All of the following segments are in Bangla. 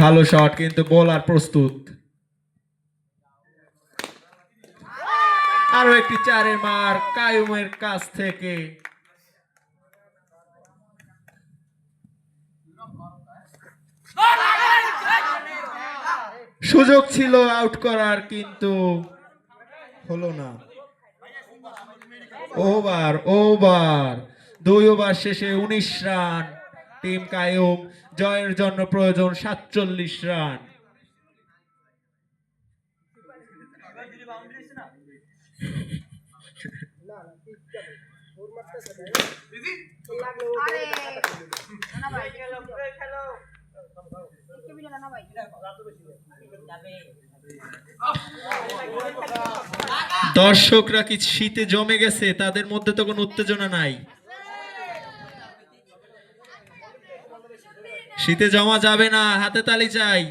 ভালো শট কিন্তু বোলার প্রস্তুত। আরও একটি চারের মার কায়ুমের কাছ থেকে। সুযোগ ছিল আউট করার কিন্তু হলো না। Over over. দুই ওভার শেষে উনিশ রান। টিম কায়ুম জয়ের জন্য প্রয়োজন সাতচল্লিশ রান। দর্শকরা কি শীতে জমে গেছে? তাদের মধ্যে তো কোনো উত্তেজনা নাই। শীতে জমা যাবে না, হাতে তালি চাই।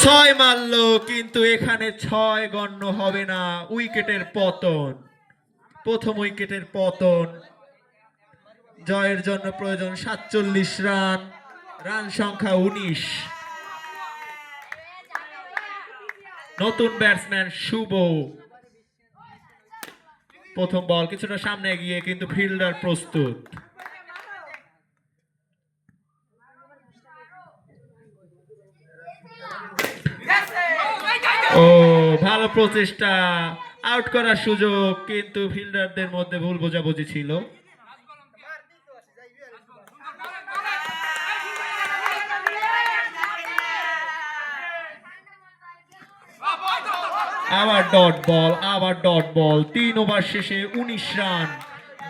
ছয় মারলো, কিন্তু এখানে ছয় গণ্য হবে না, উইকেটের পতন। প্রথম উইকেটের পতন। জয়ের জন্য প্রয়োজন সাতচল্লিশ রান রান সংখ্যা উনিশ। নতুন ব্যাটসম্যান শুভ। প্রথম বল কিছুটা সামনে গিয়ে কিন্তু ফিল্ডার প্রস্তুত। ও, ভালো প্রচেষ্টা। আউট করার সুযোগ, কিন্তু ফিল্ডারদের মধ্যে ভুল বোঝাবুঝি ছিল। আবার ডট বল, আবার ডট বল। তিন ওভার শেষে উনিশ রান।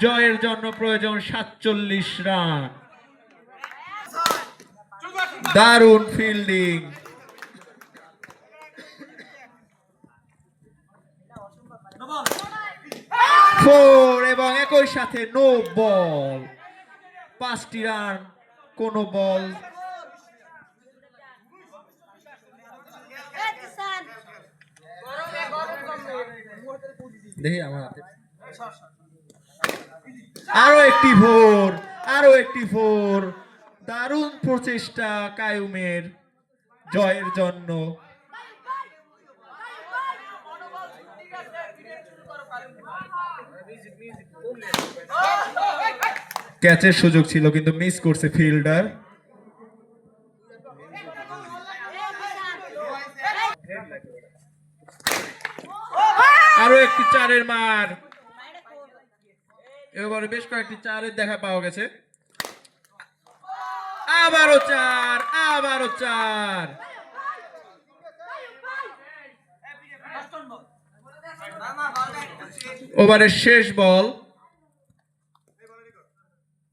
জয়ের জন্য প্রয়োজন সাতচল্লিশ রান। দারুণ ফিল্ডিং। ফোর এবং একই সাথে নো বল। পাঁচটি রান, কোনো বল দেখি আমার হাতে আরও একটি ফোর আরও একটি ফোর দারুণ প্রচেষ্টা কায়ুমের জয়ের জন্য ক্যাচের সুযোগ ছিল কিন্তু মিস করছে ফিল্ডার আরও একটি চারের মার। এবারে বেশ কয়েকটি চারের দেখা পাওয়া গেছে। আবারও চার আবারও চার। ওভারের শেষ বল।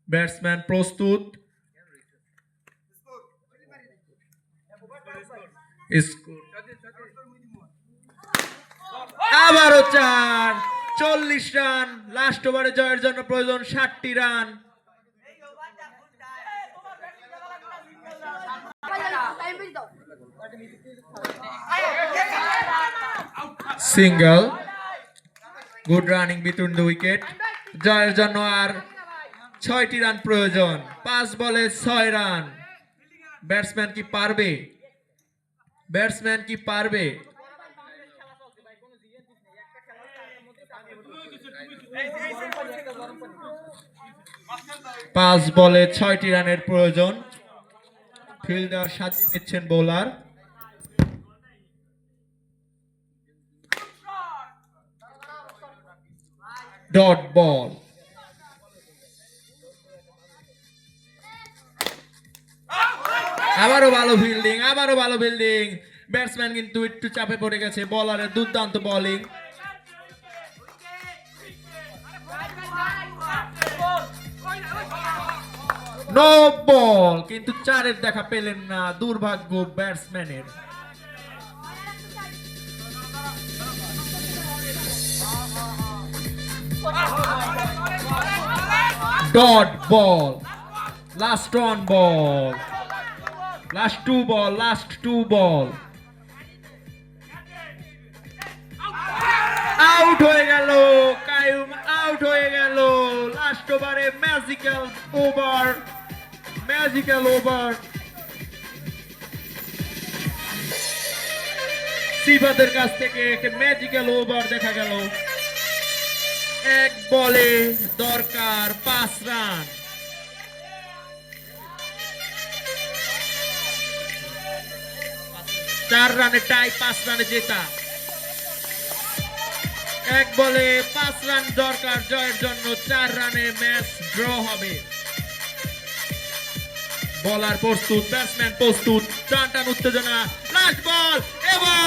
ব্যাটসম্যান প্রস্তুত। স্কোর। আবারও চার, চল্লিশ রান লাস্ট ওভারে জয়ের জন্য প্রয়োজন ষাটটি run. Single good running between the wicket জয়ের জন্য আর ছয়টি রান প্রয়োজন। পাঁচ বলে ছয় রান। ব্যাটসম্যান কি পারবে? ব্যাটসম্যান কি পারবে? পাঁচ বলে ছয়টি রানের প্রয়োজন। ফিল্ডার সাজিয়ে নিচ্ছেন বোলার। Dot ball. আবারও ভালো ফিল্ডিং আবারও ভালো ফিল্ডিং ব্যাটসম্যান কিন্তু একটু চাপে পড়ে গেছে, বলারের দুর্দান্ত বোলিং নো বল কিন্তু চারের দেখা পেলেন না দুর্ভাগ্য ব্যাটসম্যানের। Dot ball last on ball last two ball last two ball out হয়ে গেল, কায়ুম আউট হয়ে গেল। লাস্ট ওভারে ম্যাজিক্যাল ওভার ম্যাজিক্যাল ওভার সিবাদের কাছ থেকে একটা ম্যাজিক্যাল ওভার দেখা গেল। এক বলে দরকার পাঁচ রান। চার রানে টাই, পাঁচ রানে জেতা। এক বলে পাঁচ রান দরকার, জয়ের জন্য চার রানে ম্যাচ ড্র হবে। বলার প্রস্তুত ব্যাটসম্যান প্রস্তুত টান টান উত্তেজনা লাস্ট বল এবং